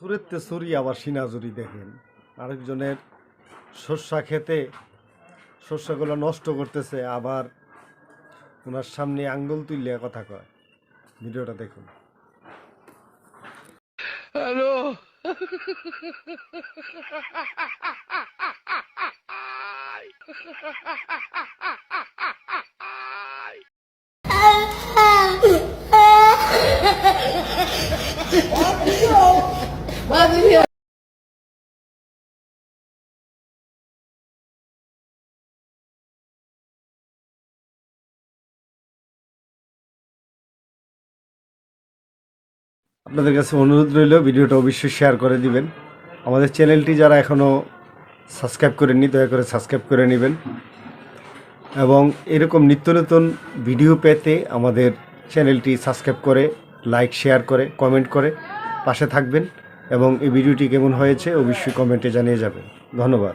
সুরেতে সুরি আবার সিনাজুরি দেখেন। আরেকজনের শস্যা খেতে শস্যগুলো নষ্ট করতেছে আবার ওনার সামনে আঙ্গুল তুললে কথা কয়। ভিডিওটা দেখুন। আপনাদের কাছে অনুরোধ রইল, ভিডিওটা অবশ্যই শেয়ার করে দিবেন। আমাদের চ্যানেলটি যারা এখনও সাবস্ক্রাইব করেননি, দয়া করে সাবস্ক্রাইব করে নেবেন। এবং এরকম নিত্য নতুন ভিডিও পেতে আমাদের চ্যানেলটি সাবস্ক্রাইব করে লাইক শেয়ার করে কমেন্ট করে পাশে থাকবেন। এবং এই ভিডিওটি কেমন হয়েছে অবশ্যই কমেন্টে জানিয়ে যাবেন। ধন্যবাদ।